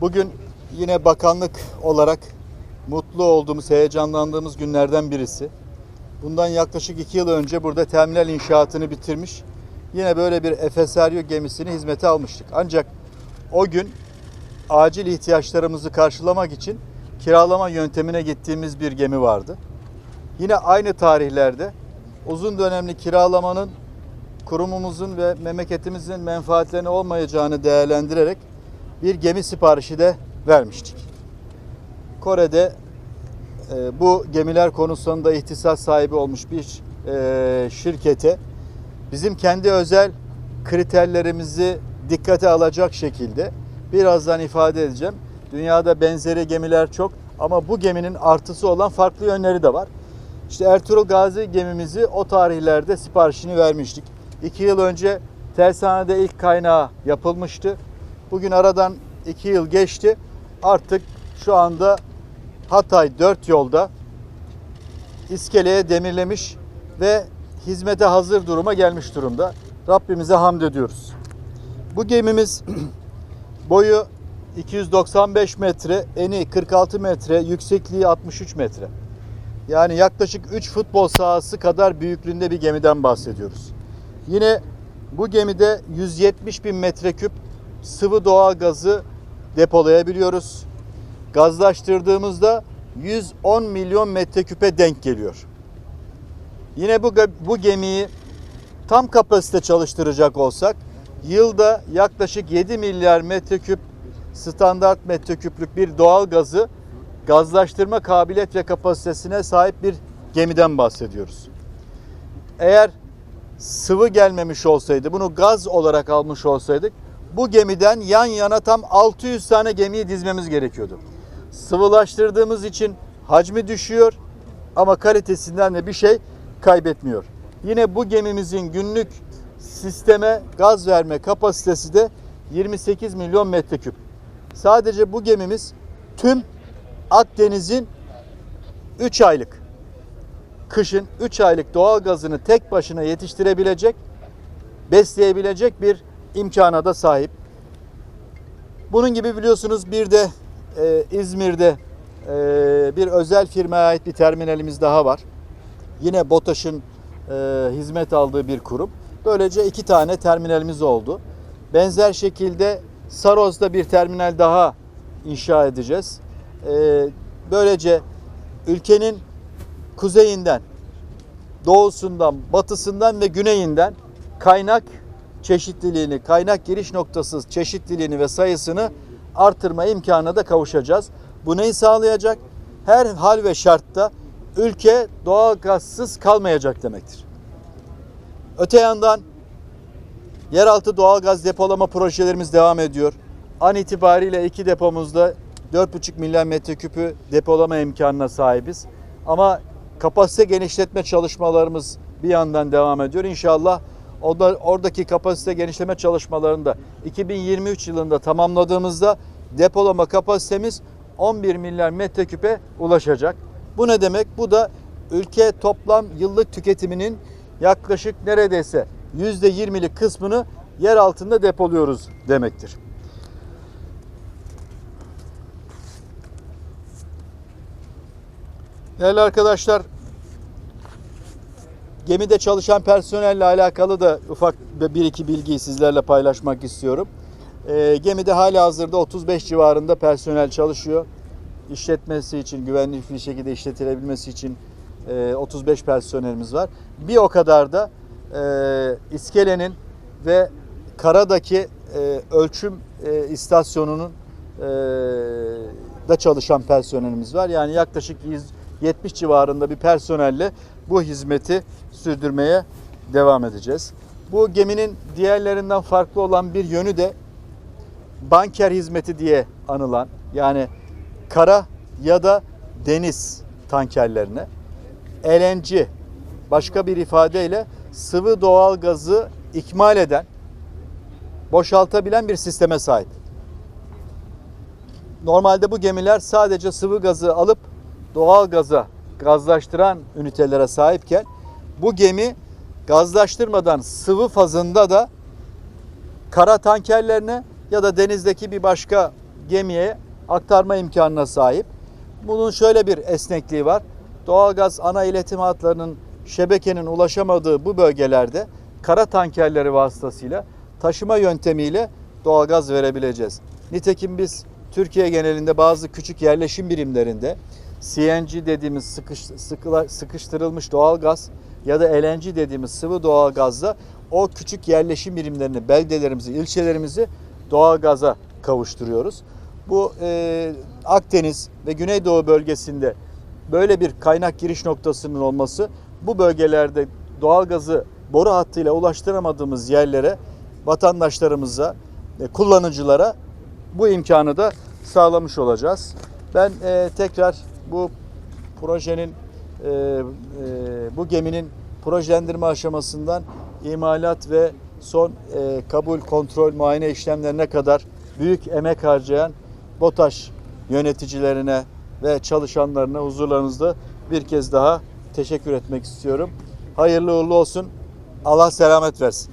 Bugün yine bakanlık olarak mutlu olduğumuz, heyecanlandığımız günlerden birisi. Bundan yaklaşık iki yıl önce burada terminal inşaatını bitirmiş. Yine böyle bir Efesaryo gemisini hizmete almıştık. Ancak o gün acil ihtiyaçlarımızı karşılamak için kiralama yöntemine gittiğimiz bir gemi vardı. Yine aynı tarihlerde uzun dönemli kiralamanın kurumumuzun ve memleketimizin menfaatlerine olmayacağını değerlendirerek bir gemi siparişi de vermiştik. Kore'de e, bu gemiler konusunda ihtisas sahibi olmuş bir e, şirkete bizim kendi özel kriterlerimizi dikkate alacak şekilde birazdan ifade edeceğim. Dünyada benzeri gemiler çok ama bu geminin artısı olan farklı yönleri de var. İşte Ertuğrul Gazi gemimizi o tarihlerde siparişini vermiştik. İki yıl önce tersanede ilk kaynağı yapılmıştı. Bugün aradan iki yıl geçti. Artık şu anda Hatay dört yolda iskeleye demirlemiş ve hizmete hazır duruma gelmiş durumda. Rabbimize hamd ediyoruz. Bu gemimiz boyu 295 metre, eni 46 metre, yüksekliği 63 metre. Yani yaklaşık 3 futbol sahası kadar büyüklüğünde bir gemiden bahsediyoruz. Yine bu gemide 170 bin metreküp sıvı doğal gazı depolayabiliyoruz. Gazlaştırdığımızda 110 milyon metreküpe denk geliyor. Yine bu, bu gemiyi tam kapasite çalıştıracak olsak yılda yaklaşık 7 milyar metreküp standart metreküplük bir doğal gazı gazlaştırma kabiliyet ve kapasitesine sahip bir gemiden bahsediyoruz. Eğer sıvı gelmemiş olsaydı, bunu gaz olarak almış olsaydık bu gemiden yan yana tam 600 tane gemiyi dizmemiz gerekiyordu. Sıvılaştırdığımız için hacmi düşüyor ama kalitesinden de bir şey kaybetmiyor. Yine bu gemimizin günlük sisteme gaz verme kapasitesi de 28 milyon metreküp. Sadece bu gemimiz tüm Akdeniz'in 3 aylık kışın 3 aylık doğal gazını tek başına yetiştirebilecek, besleyebilecek bir imkana da sahip. Bunun gibi biliyorsunuz bir de e, İzmir'de e, bir özel firmaya ait bir terminalimiz daha var. Yine BOTAŞ'ın e, hizmet aldığı bir kurum. Böylece iki tane terminalimiz oldu. Benzer şekilde Saroz'da bir terminal daha inşa edeceğiz. E, böylece ülkenin kuzeyinden, doğusundan, batısından ve güneyinden kaynak çeşitliliğini, kaynak giriş noktası çeşitliliğini ve sayısını artırma imkanına da kavuşacağız. Bu neyi sağlayacak? Her hal ve şartta ülke doğal gazsız kalmayacak demektir. Öte yandan yeraltı doğal gaz depolama projelerimiz devam ediyor. An itibariyle iki depomuzda 4,5 milyon metreküpü depolama imkanına sahibiz. Ama kapasite genişletme çalışmalarımız bir yandan devam ediyor. İnşallah oradaki kapasite genişleme çalışmalarını da 2023 yılında tamamladığımızda depolama kapasitemiz 11 milyar metreküpe ulaşacak. Bu ne demek? Bu da ülke toplam yıllık tüketiminin yaklaşık neredeyse %20'lik kısmını yer altında depoluyoruz demektir. Değerli arkadaşlar, gemide çalışan personelle alakalı da ufak bir iki bilgiyi sizlerle paylaşmak istiyorum. E, gemide hala hazırda 35 civarında personel çalışıyor. İşletmesi için, güvenli bir şekilde işletilebilmesi için e, 35 personelimiz var. Bir o kadar da e, iskelenin ve karadaki e, ölçüm e, istasyonunun e, da çalışan personelimiz var. Yani yaklaşık 170 civarında bir personelle bu hizmeti sürdürmeye devam edeceğiz. Bu geminin diğerlerinden farklı olan bir yönü de banker hizmeti diye anılan yani kara ya da deniz tankerlerine LNG başka bir ifadeyle sıvı doğal gazı ikmal eden boşaltabilen bir sisteme sahip. Normalde bu gemiler sadece sıvı gazı alıp doğal gaza gazlaştıran ünitelere sahipken bu gemi gazlaştırmadan sıvı fazında da kara tankerlerine ya da denizdeki bir başka gemiye aktarma imkanına sahip. Bunun şöyle bir esnekliği var. Doğalgaz ana iletim hatlarının şebekenin ulaşamadığı bu bölgelerde kara tankerleri vasıtasıyla taşıma yöntemiyle doğalgaz verebileceğiz. Nitekim biz Türkiye genelinde bazı küçük yerleşim birimlerinde CNG dediğimiz sıkış, sıkıla- sıkıştırılmış doğalgaz ya da LNG dediğimiz sıvı doğalgazla o küçük yerleşim birimlerini, beldelerimizi, ilçelerimizi doğalgaza kavuşturuyoruz. Bu e, Akdeniz ve Güneydoğu bölgesinde böyle bir kaynak giriş noktasının olması bu bölgelerde doğalgazı boru hattıyla ulaştıramadığımız yerlere vatandaşlarımıza, e, kullanıcılara bu imkanı da sağlamış olacağız. Ben e, tekrar bu projenin e, e, bu geminin projelendirme aşamasından imalat ve son e, kabul, kontrol, muayene işlemlerine kadar büyük emek harcayan BOTAŞ yöneticilerine ve çalışanlarına huzurlarınızda bir kez daha teşekkür etmek istiyorum. Hayırlı uğurlu olsun. Allah selamet versin.